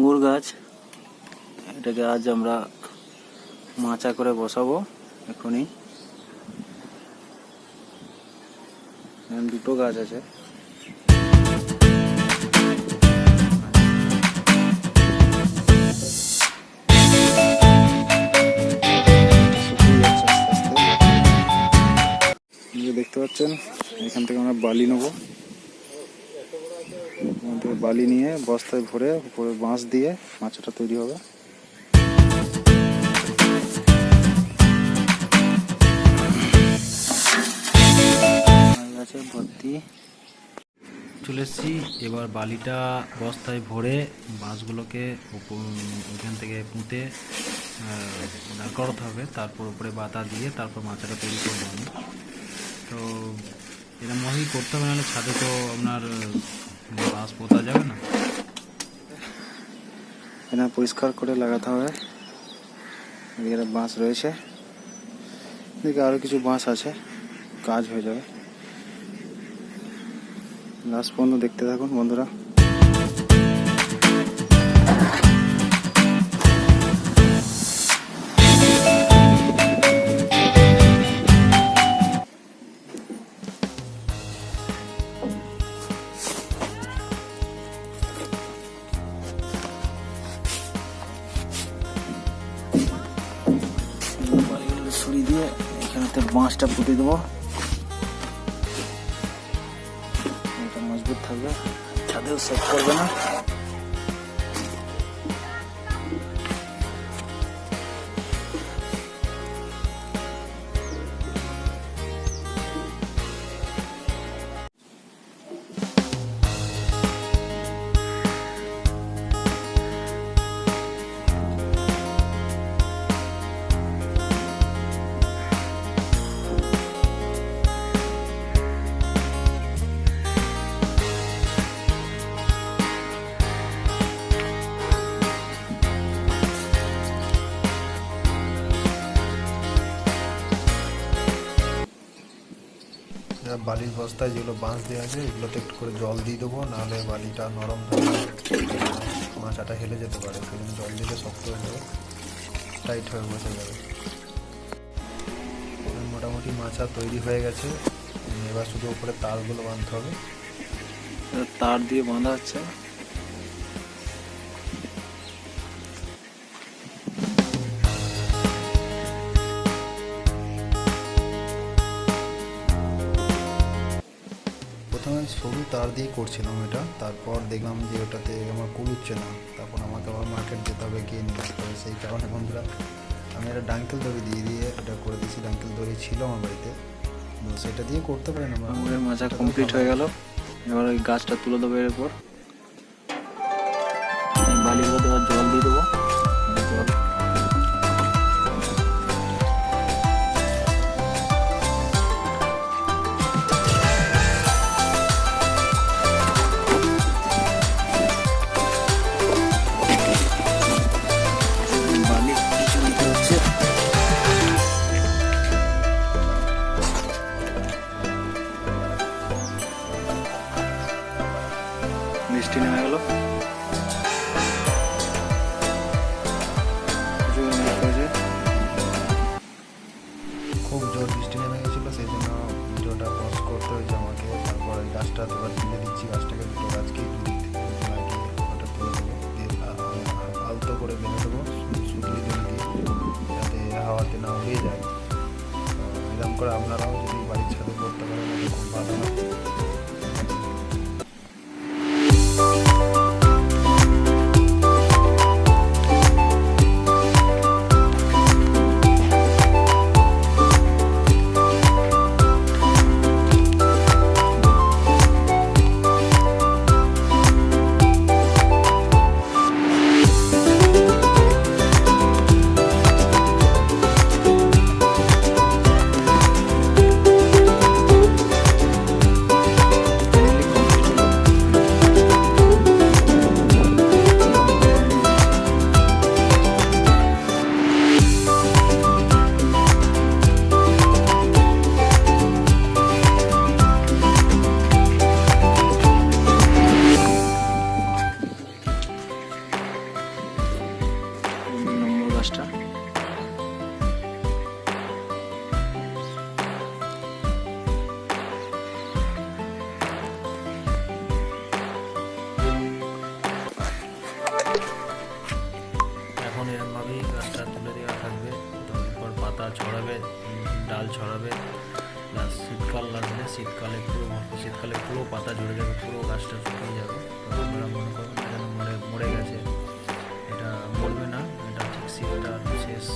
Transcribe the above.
আঙ্গুর গাছ। এটাকে আজ আমরা মাচা করে বসাবো এখনই। দুটো গাছ আছে। দেখতে পাচ্ছেন, এখান থেকে আমরা বালি নেব। বালি নিয়ে বস্তায় ভরে উপরে বাঁশ দিয়ে মাছটা তৈরি হবে। ভর্তি। চলে এসেছি। এবার বালিটা বস্তায় ভরে বাঁশগুলোকে ওইখান থেকে পুঁতে দাঁড় করাতে হবে। তারপর উপরে বাতা দিয়ে তারপর মাছটা তৈরি করব আমি। তো এরকমভাবেই করতে হবে নাহলে ছাদে তো আপনার বাঁশ পোতা যাবে না? পরিষ্কার করে লাগাতে হবে। এদিকে বাঁশ রয়েছে। এদিকে আরও কিছু বাঁশ আছে। কাজ হয়ে যাবে। লাস্ট পর্যন্ত দেখতে থাকুন বন্ধুরা। এখানেতে বাঁশটা পুঁতে দেবো। এটা মজবুত থাকবে ছাদেও সেট করবে না। বালির বস্তায় যেগুলো বাঁশ দেওয়া আছে, এগুলোতে একটু করে জল দিয়ে দেবো, নাহলে বালিটা নরম মাচাটা হেলে যেতে পারে, সেজন্য জল দিলে শক্ত হয়ে যাবে, টাইট হয়ে বসে যাবে। মোটামুটি মাছা তৈরি হয়ে গেছে। এবার শুধু ওপরে তারগুলো বাঁধতে হবে। তার দিয়ে বাঁধা হচ্ছে প্রথমে সরু তার দিয়ে করছিলাম এটা। তারপর দেখলাম যে ওটাতে আমার কুলুচ্ছে না। তারপর আমাকে আবার মার্কেট যেতে হবে গিয়ে নিয়ে আসতে হবে সেই কারণে বন্ধুরা আমি একটা ডাঙ্কেল দড়ি দিয়ে দিয়ে এটা করে দিয়েছি। ডাঙ্কেল দড়ি ছিল আমার বাড়িতে। তো সেটা দিয়ে করতে পারেন আমরা। আঙুরের মাচা কমপ্লিট হয়ে গেল। এবার ওই গাছটা তুলে দেবো এর উপর। বালিগুলো দেওয়ার জল দিয়ে দেবো। করে আপনারাও এইভাবেই গাছটা তুলে দেওয়া থাকবে পর পাতা ছড়াবে, ডাল ছড়াবে প্লাস শীতকাল লাগবে শীতকালে পুরো শীতকালে পুরো পাতা ঝরে যাবে, পুরো গাছটা শুকিয়ে যাবে। মনে করবেন যেন মরে মরে গেছে। এটা মরবে না, এটা ঠিক শীতটা শেষ